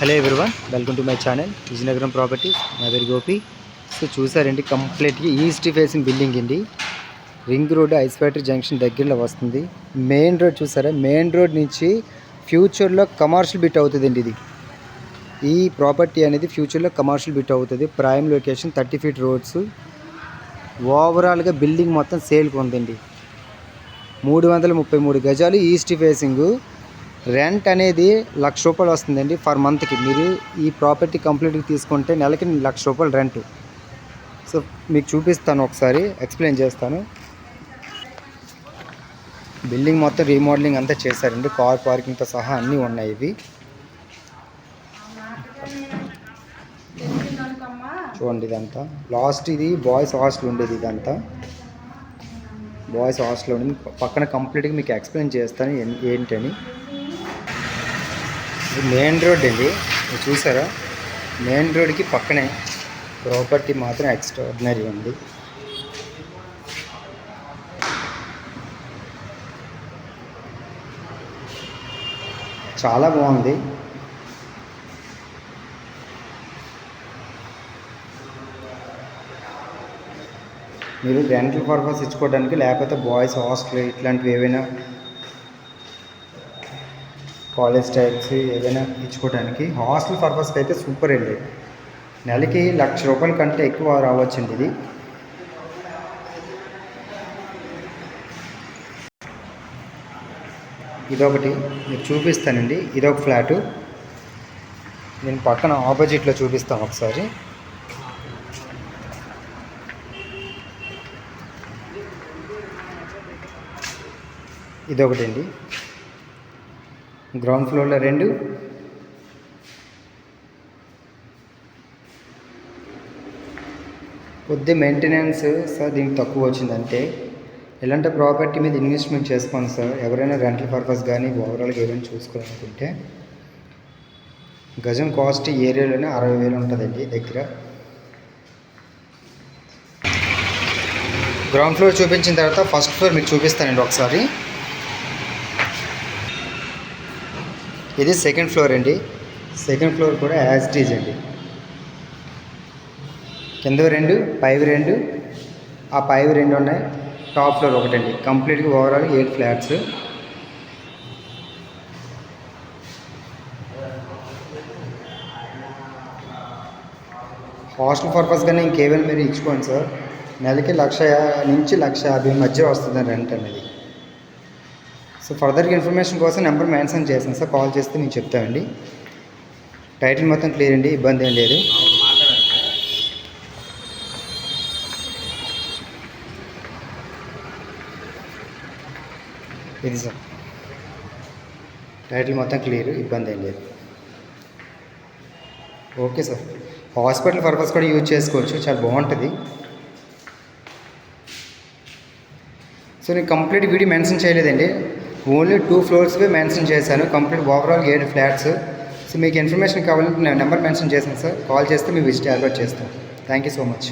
Hello everyone welcome to my channel Vizianagaram properties. నా పేరు Gopi. So చూసారండి కంప్లీట్గా ఈస్ట్ ఫేసింగ్ బిల్డింగ్ అండి. Ring road ice factory junction దగ్గరలో వస్తుంది. మెయిన్ రోడ్ చూసారా? మెయిన్ రోడ్ నుంచి ఫ్యూచర్లో కమర్షియల్ బిట్ అవుతుందండి ఇది. ఈ ప్రాపర్టీ అనేది ఫ్యూచర్లో కమర్షియల్ బిట్ అవుతుంది. Prime location thirty feet roads. ఓవరాల్గా బిల్డింగ్ మొత్తం సేల్కి ఉందండి. మూడు వందల ముప్పై మూడు గజాలు ఈస్ట్ ఫేసింగు. రెంట్ అనేది లక్ష రూపాయలు వస్తుందండి ఫర్ మంత్కి. మీరు ఈ ప్రాపర్టీ కంప్లీట్గా తీసుకుంటే నెలకి లక్ష రూపాయలు రెంట్. సో మీకు చూపిస్తాను ఒకసారి ఎక్స్ప్లెయిన్ చేస్తాను. బిల్డింగ్ మొత్తం రీమోడలింగ్ అంతా చేశారండి. కార్ పార్కింగ్తో సహా అన్నీ ఉన్నాయి ఇవి. చూడండి ఇదంతా. లాస్ట్ ఇది బాయ్స్ హాస్టల్ ఉండేది ఇదంతా. బాయ్స్ హాస్టల్ ఉండేది పక్కన కంప్లీట్గా మీకు ఎక్స్ప్లెయిన్ చేస్తాను ఏంటని. ఇది మెయిన్ రోడ్ అండి. మీరు చూసారా? మెయిన్ రోడ్కి పక్కనే ప్రాపర్టీ మాత్రం ఎక్స్ట్రాడినరీ ఉంది. చాలా బాగుంది. మీరు రెంటల్ పర్పస్ ఇచ్చుకోవడానికి లేకపోతే బాయ్స్ హాస్టల్ ఇట్లాంటివి ఏవైనా కాలేజ్ టైప్స్ ఏదైనా ఇచ్చుకోవడానికి హాస్టల్ పర్పస్కి అయితే సూపర్ అండి. నెలకి లక్ష రూపాయల కంటే ఎక్కువ రావచ్చండి ఇది. ఇదొకటి మీకు చూపిస్తానండి. ఇదొక ఫ్లాటు. నేను పక్కన ఆపోజిట్లో చూపిస్తాను ఒకసారి. ఇదొకటి అండి గ్రౌండ్ ఫ్లోర్లో రెండు. కొద్ది మెయింటెనెన్స్ సార్ దీనికి తక్కువ వచ్చిందంటే ఇలాంటి ప్రాపర్టీ మీద ఇన్వెస్ట్మెంట్ చేసుకోండి సార్ ఎవరైనా రెంటల్ పర్పస్ కానీ ఓవరాల్గా ఏమైనా చూసుకోవాలనుకుంటే గజం కాస్ట్ ఏరియాలోనే అరవై వేలు ఉంటుందండి దగ్గర. గ్రౌండ్ ఫ్లోర్ చూపించిన తర్వాత ఫస్ట్ ఫ్లోర్ మీకు చూపిస్తానండి ఒకసారి. ఇది సెకండ్ ఫ్లోర్ అండి. సెకండ్ ఫ్లోర్ కూడా యాజ్ టీజ్ అండి. కింద రెండు పైవి రెండు ఆ పైవి రెండు ఉన్నాయి. టాప్ ఫ్లోర్ ఒకటండి. కంప్లీట్గా overall eight flats hostel purpose కానీ ఇంకేమైనా మీరు ఇచ్చుకోండి సార్ నెలకి లక్ష నుంచి లక్ష యాభై మధ్య వస్తుంది రెంట్ అనేది. సో ఫర్దర్ ఇన్ఫర్మేషన్ కోసం నెంబర్ మెన్షన్ చేస్తాను సార్. కాల్ చేస్తే నేను చెప్తానండి టైటిల్ మొత్తం క్లియర్ అండి? ఇబ్బంది ఏం లేదు. ఇది సార్. టైటిల్ మొత్తం క్లియర్ ఇబ్బంది ఏం లేదు. Okay sir. హాస్పిటల్ పర్పస్ కూడా యూజ్ చేసుకోవచ్చు. చాలా బాగుంటుంది. సో నేను కంప్లీట్ వీడియో మెన్షన్ చేయలేదండి. ఓన్లీ టూ ఫ్లోర్స్వే మెన్షన్ చేశాను. కంప్లీట్ ఓవరాల్ ఏడు ఫ్లాట్స్. సో మీకు ఇన్ఫర్మేషన్ కావాలంటే నేను నెంబర్ మెన్షన్ చేశాను సార్. కాల్ చేస్తే మీ విజిట్ ఏర్పాటు చేస్తాను థ్యాంక్ యూ సో మచ్.